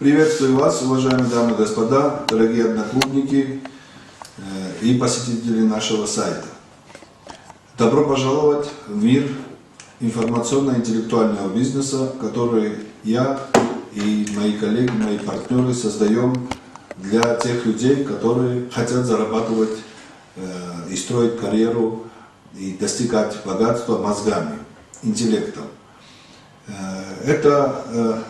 Приветствую вас, уважаемые дамы и господа, дорогие одноклубники э, и посетители нашего сайта. Добро пожаловать в мир информационно-интеллектуального бизнеса, который я и мои коллеги, мои партнеры создаем для тех людей, которые хотят зарабатывать э, и строить карьеру и достигать богатства мозгами, интеллектом. Э, это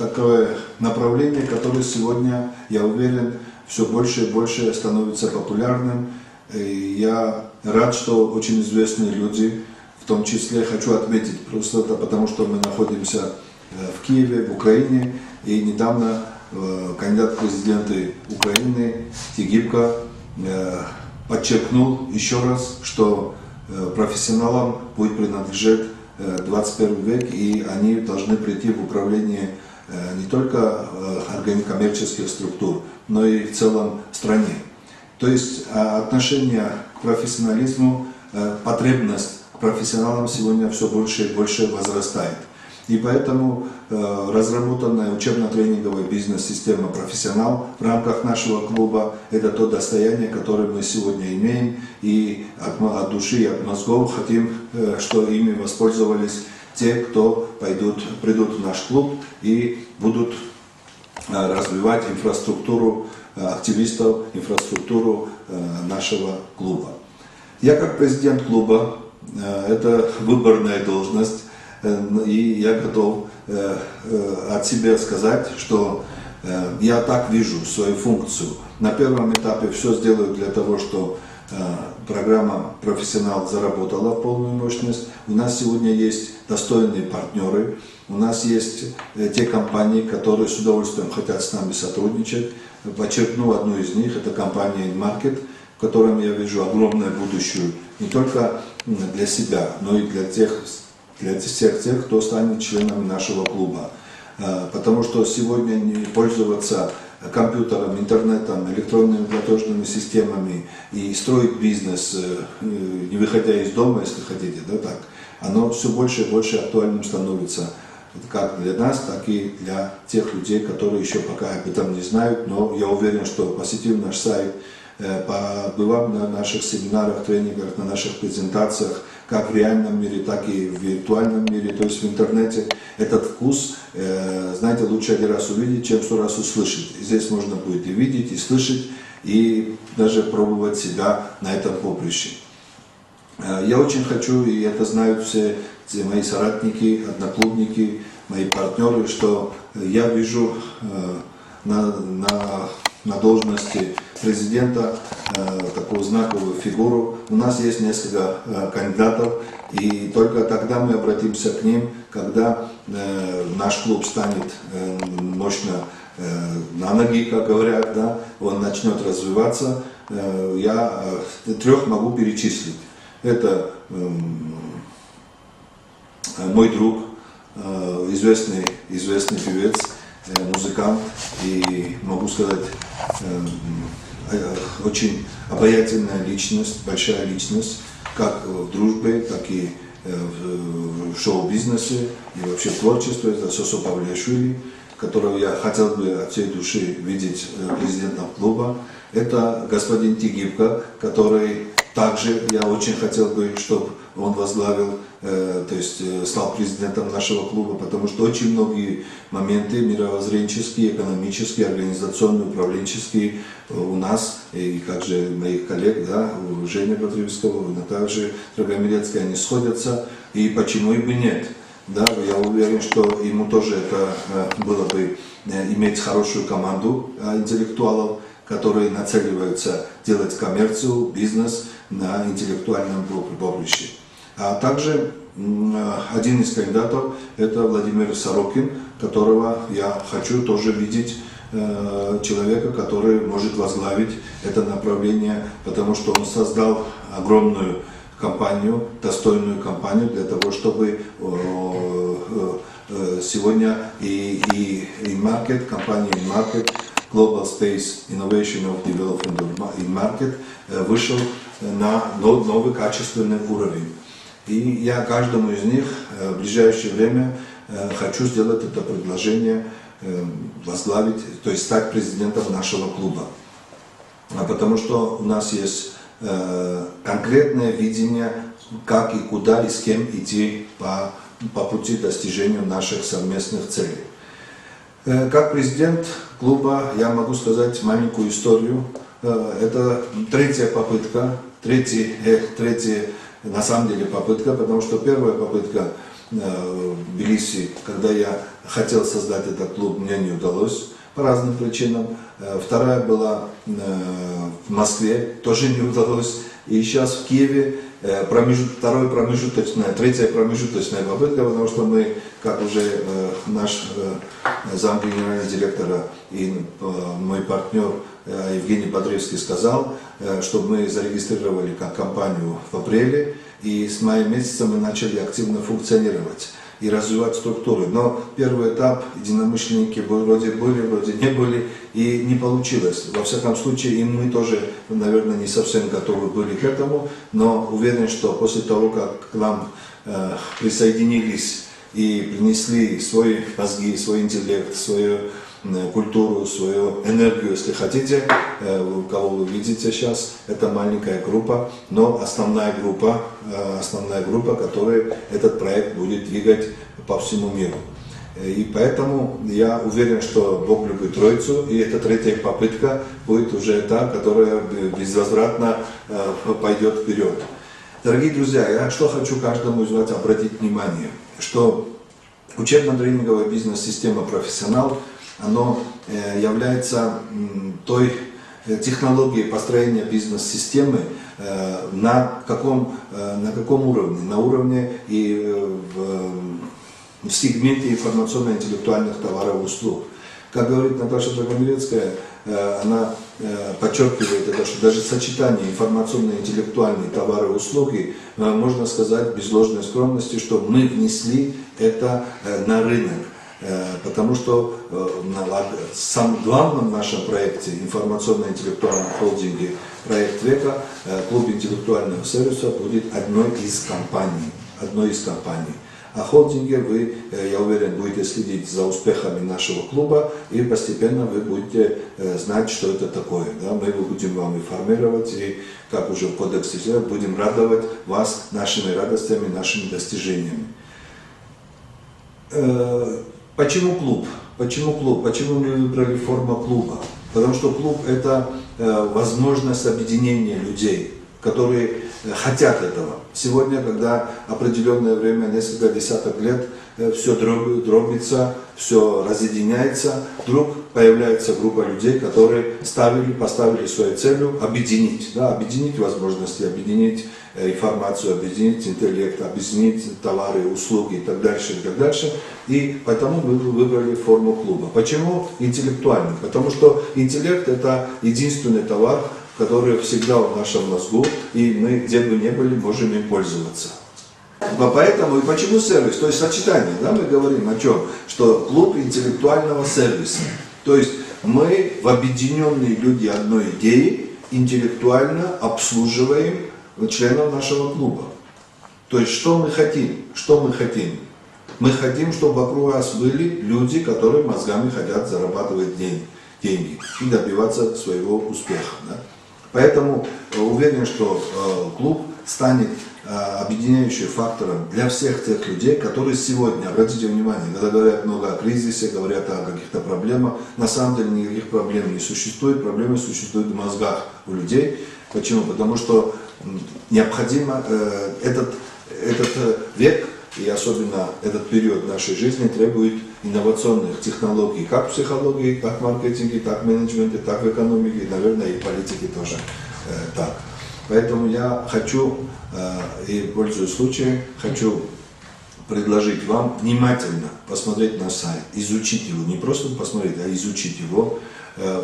такое направление, которое сегодня, я уверен, все больше и больше становится популярным. И я рад, что очень известные люди, в том числе хочу отметить, просто это потому что мы находимся э, в Киеве, в Украине, и недавно кандидат в президенты Украины Тигибко подчеркнул еще раз, что профессионалам будет принадлежать 21 век, и они должны прийти в управление Э, не только э, коммерческих структур, но и в целом стране. То есть а, отношение к профессионализму, э, потребность к профессионалам сегодня все больше и больше возрастает. И поэтому разработанная учебно-тренинговая бизнес-система «Профессионал» в рамках нашего клуба – это то достояние, которое мы сегодня имеем. И от, души, от мозгов хотим, что ими воспользовались те, кто пойдут, придут в наш клуб и будут э, развивать инфраструктуру э, активистов, инфраструктуру э, нашего клуба. Я как президент клуба, это выборная должность, и я готов от себя сказать, что я так вижу свою функцию. На первом этапе все сделаю для того, чтобы программа «Профессионал» заработала в полную мощность. У нас сегодня есть достойные партнеры, у нас есть э, те компании, которые с удовольствием хотят с нами сотрудничать. Подчеркну одну из них, это компания InMarket, в котором я вижу огромное будущее не только для себя, но и для тех, для всех тех, кто станет членами нашего клуба. Э, потому что сегодня не пользоваться компьютером, интернетом, электронными платежными системами и строить бизнес, э, не выходя из дома, если хотите, да, так, оно все больше и больше актуальным становится как для нас, так и для тех людей, которые еще пока об этом не знают, но я уверен, что посетив наш сайт, э, побывав на наших семинарах, тренингах, на наших презентациях, как в реальном мире, так и в виртуальном мире, то есть в интернете, этот вкус, э, знаете, лучше один раз увидеть, чем сто раз услышать. И здесь можно будет и видеть, и слышать, и даже пробовать себя на этом поприще. Э, я очень хочу, и это знают все, все мои соратники, одноклубники, мои партнеры, что я вижу э, на, на, на должности президента такую знаковую фигуру. У нас есть несколько кандидатов, и только тогда мы обратимся к ним, когда наш клуб станет мощно на ноги, как говорят, да, он начнет развиваться. Я трех могу перечислить. Это эм, мой друг, э, известный, известный певец, э, музыкант и, могу сказать, эм, э, очень обаятельная личность, большая личность, как в дружбе, так и в шоу-бизнесе и вообще в творчестве. Это Сосо Павлиашвили, которого я хотел бы от всей души видеть президентом клуба. Это господин Тигибко, который также я очень хотел бы, чтобы он возглавил, э, то есть э, стал президентом нашего клуба, потому что очень многие моменты мировоззренческие, экономические, организационные, управленческие э, у нас, и как же моих коллег, да, у Жени Батревского, у Натальи Драгомирецкой, они сходятся, и почему и бы нет. Да, я уверен, что ему тоже это э, было бы иметь хорошую команду интеллектуалов, которые нацеливаются делать коммерцию, бизнес на интеллектуальном поприще. А также один из кандидатов это Владимир Сорокин, которого я хочу тоже видеть э, человека, который может возглавить это направление, потому что он создал огромную компанию, достойную компанию для того, чтобы э, сегодня и, и, и market, компания InMarket Global Space Innovation of Development in Market э, вышел на новый качественный уровень. И я каждому из них э, в ближайшее время э, хочу сделать это предложение возглавить, то есть стать президентом нашего клуба. А потому что у нас есть э, конкретное видение, как и куда и с кем идти по, по пути достижения наших совместных целей. Э, как президент клуба я могу сказать маленькую историю. Э, это третья попытка, третий, э, третья на самом деле попытка, потому что первая попытка в Тбилиси, когда я хотел создать этот клуб, мне не удалось по разным причинам. Вторая была в Москве, тоже не удалось. И сейчас в Киеве промежут, вторая промежуточная, третья промежуточная попытка, потому что мы, как уже наш зам генерального директора и мой партнер Евгений Бодревский сказал, чтобы мы зарегистрировали как компанию в апреле, и с мая месяца мы начали активно функционировать и развивать структуры. Но первый этап единомышленники вроде были, вроде не были, и не получилось. Во всяком случае, и мы тоже, наверное, не совсем готовы были к этому, но уверен, что после того, как к нам э, присоединились и принесли свои мозги, свой интеллект, свою Э, культуру, свою энергию, если хотите, э, кого вы видите сейчас, это маленькая группа, но основная группа, э, основная группа, которая этот проект будет двигать по всему миру. И поэтому я уверен, что Бог любит Троицу, и эта третья попытка будет уже та, которая безвозвратно пойдет вперед. Дорогие друзья, я что хочу каждому из вас обратить внимание, что учебно-тренинговая бизнес-система «Профессионал» оно э, является той э, технологией построения бизнес-системы, э, на каком, на каком уровне? На уровне и в, в сегменте информационно-интеллектуальных товаров и услуг. Как говорит Наташа Драгомирецкая, она подчеркивает это, что даже сочетание информационно-интеллектуальные товары и услуги, можно сказать без ложной скромности, что мы внесли это на рынок. Э, потому что э, в самом главном нашем проекте информационно-интеллектуальном холдинге «Проект века» э, клуб интеллектуального сервиса будет одной из компаний. Одной из компаний. А холдинге вы, я уверен, будете следить за успехами нашего клуба и постепенно вы будете знать, что это такое. Да? Мы будем вам информировать и, как уже в кодексе, будем радовать вас нашими радостями, нашими достижениями. Почему клуб? Почему клуб? Почему мы выбрали форму клуба? Потому что клуб это э, возможность объединения людей, которые э, хотят этого. Сегодня, когда определенное время, несколько десяток лет, э, все дробится, все разъединяется, вдруг появляется группа людей, которые ставили, поставили своей целью объединить, да, объединить возможности, объединить информацию, объединить интеллект, объединить товары, услуги и так дальше, и так дальше. И поэтому мы выбрали форму клуба. Почему интеллектуальный? Потому что интеллект это единственный товар, который всегда в нашем мозгу, и мы, где бы ни были, можем им пользоваться. Поэтому и почему сервис? То есть сочетание, да, мы говорим о чем? Что клуб интеллектуального сервиса. То есть мы в объединенные люди одной идеи интеллектуально обслуживаем членов нашего клуба. То есть что мы хотим? Что мы хотим? Мы хотим, чтобы вокруг нас были люди, которые мозгами хотят зарабатывать деньги, деньги и добиваться своего успеха. Да? Поэтому э, уверен, что э, клуб станет э, объединяющим фактором для всех тех людей, которые сегодня, обратите внимание, когда говорят много о кризисе, говорят о каких-то проблемах, на самом деле никаких проблем не существует, проблемы существуют в мозгах у людей. Почему? Потому что необходимо э, этот, этот э, век и особенно этот период нашей жизни требует инновационных технологий, как в психологии, как в маркетинге, так в менеджменте, так в экономике, и, наверное, и в политике тоже э, так. Поэтому я хочу, э, и пользуясь случаем, хочу предложить вам внимательно посмотреть на сайт, изучить его, не просто посмотреть, а изучить его,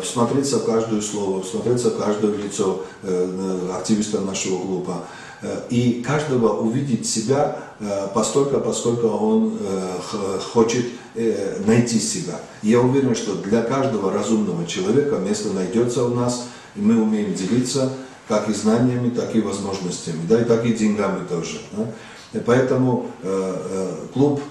всмотреться в каждое слово, всмотреться в каждое лицо э, активиста нашего клуба, Э, и каждого увидеть себя э, постолько, поскольку он э, хочет найти себя. Я уверен, что для каждого разумного человека место найдется у нас, и мы умеем делиться как и знаниями, так и возможностями, да, и так и деньгами тоже. Да. Поэтому клуб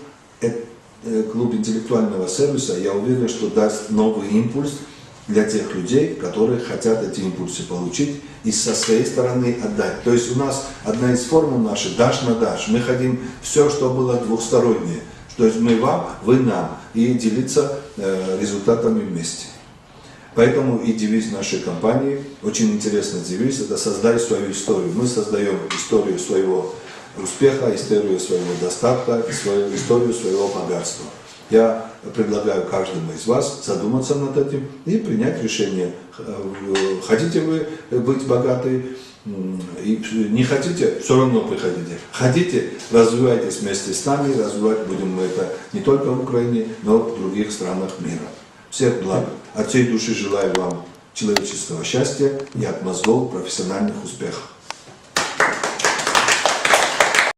э, клуб интеллектуального сервиса, я уверен, что даст новый импульс для тех людей, которые хотят эти импульсы получить и со своей стороны отдать. То есть у нас одна из формул наших «дашь на дашь». Мы хотим все, что было двухстороннее. То есть мы вам, вы нам. И делиться э, результатами вместе. Поэтому и девиз нашей компании, очень интересный девиз, это «Создай свою историю». Мы создаем историю своего успеха, историю своего достатка, свою историю своего богатства. Я предлагаю каждому из вас задуматься над этим и принять решение, Э, хотите вы быть богаты, и не хотите, все равно приходите. Хотите, развивайтесь вместе с нами, развивать будем мы это не только в Украине, но и в других странах мира. Всех благ. От всей души желаю вам человеческого счастья и от мозгов профессиональных успехов.